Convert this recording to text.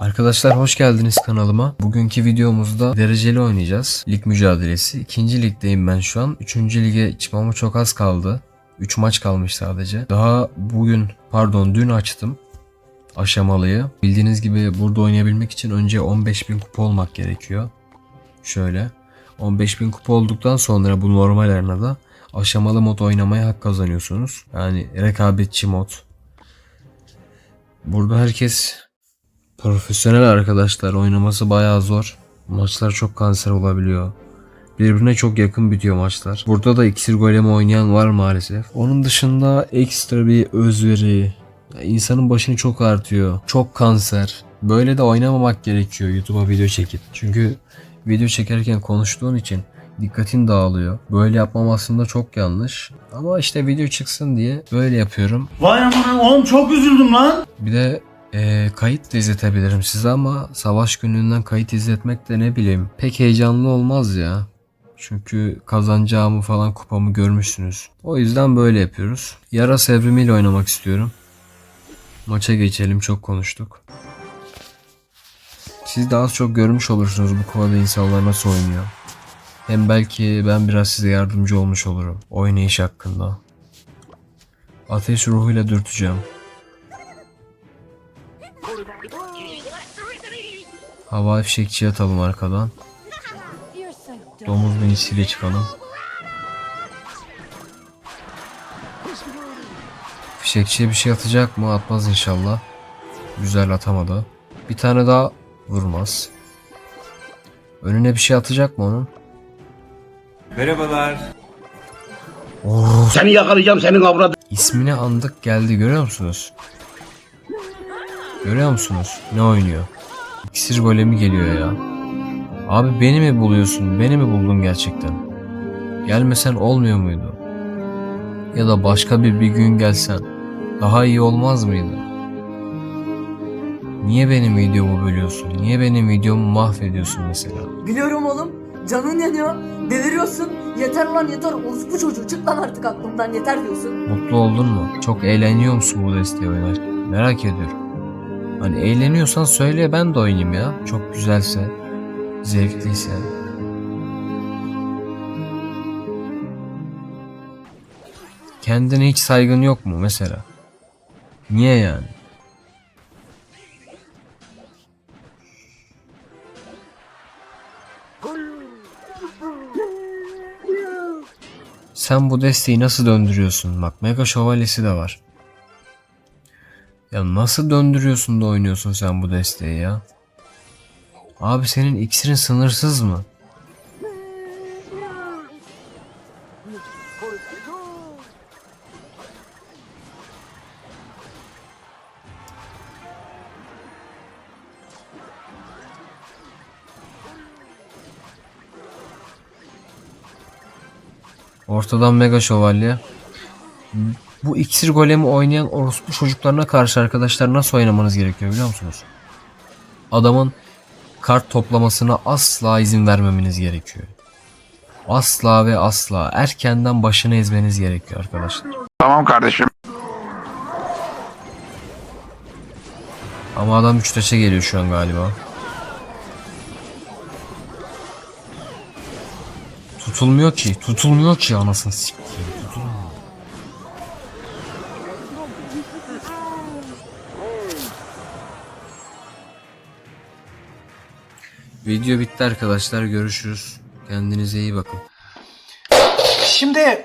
Arkadaşlar hoş geldiniz kanalıma. Bugünkü videomuzda dereceli oynayacağız. Lig mücadelesi. İkinci ligdeyim ben şu an. Üçüncü lige çıkmama çok az kaldı. 3 maç kalmış sadece. Daha bugün pardon dün açtım aşamalıyı. Bildiğiniz gibi burada oynayabilmek için önce 15.000 kupa olmak gerekiyor. Şöyle. 15.000 kupa olduktan sonra bu normal arenada aşamalı mod oynamaya hak kazanıyorsunuz. Yani rekabetçi mod. Burada herkes profesyonel arkadaşlar oynaması bayağı zor. Maçlar çok kanser olabiliyor. Birbirine çok yakın bitiyor maçlar. Burada da iksir golemi oynayan var maalesef. Onun dışında ekstra bir özveri, ya insanın başını çok artıyor. Çok kanser. Böyle de oynamamak gerekiyor YouTube'a video çekip. Çünkü video çekerken konuştuğun için dikkatin dağılıyor. Böyle yapmam aslında çok yanlış. Ama işte video çıksın diye böyle yapıyorum. Vay amına oğlum çok üzüldüm lan. Bir de eee, kayıt da izletebilirim size ama savaş gününden kayıt izletmek de ne bileyim pek heyecanlı olmaz ya. Çünkü kazanacağımı falan kupamı görmüşsünüz. O yüzden böyle yapıyoruz. Yara sevrimiyle oynamak istiyorum. Maça geçelim çok konuştuk. Siz de az çok görmüş olursunuz bu kovada insanlar nasıl oynuyor. Hem belki ben biraz size yardımcı olmuş olurum. Oynayış hakkında. Ateş ruhuyla dürteceğim. Hava fişekçi atalım arkadan. Domuz minisiyle çıkalım. Fişekçiye bir şey atacak mı? Atmaz inşallah. Güzel atamadı. Bir tane daha vurmaz. Önüne bir şey atacak mı onun? Merhabalar. Seni yakalayacağım senin avradın. İsmini andık geldi görüyor musunuz? Görüyor musunuz? Ne oynuyor? İksir golemi geliyor ya. Abi beni mi buluyorsun? Beni mi buldun gerçekten? Gelmesen olmuyor muydu? Ya da başka bir bir gün gelsen daha iyi olmaz mıydı? Niye benim videomu bölüyorsun? Niye benim videomu mahvediyorsun mesela? Biliyorum oğlum. Canın yanıyor. Deliriyorsun. Yeter lan yeter. Orospu çocuğu çık lan artık aklımdan yeter diyorsun. Mutlu oldun mu? Çok eğleniyor musun bu desteği oynarken? Merak ediyorum. Hani eğleniyorsan söyle ben de oynayayım ya. Çok güzelse, zevkliyse. Kendine hiç saygın yok mu mesela? Niye yani? Sen bu desteği nasıl döndürüyorsun? Bak Mega Şövalyesi de var. Ya nasıl döndürüyorsun da oynuyorsun sen bu desteği ya? Abi senin iksirin sınırsız mı? Ortadan Mega Şövalye. Bu iksir golemi oynayan orospu çocuklarına karşı arkadaşlar nasıl oynamanız gerekiyor biliyor musunuz? Adamın kart toplamasına asla izin vermemeniz gerekiyor. Asla ve asla erkenden başını ezmeniz gerekiyor arkadaşlar. Tamam kardeşim. Ama adam 3 taşa geliyor şu an galiba. Tutulmuyor ki. Tutulmuyor ki anasını sikeyim. Video bitti arkadaşlar. Görüşürüz. Kendinize iyi bakın. Şimdi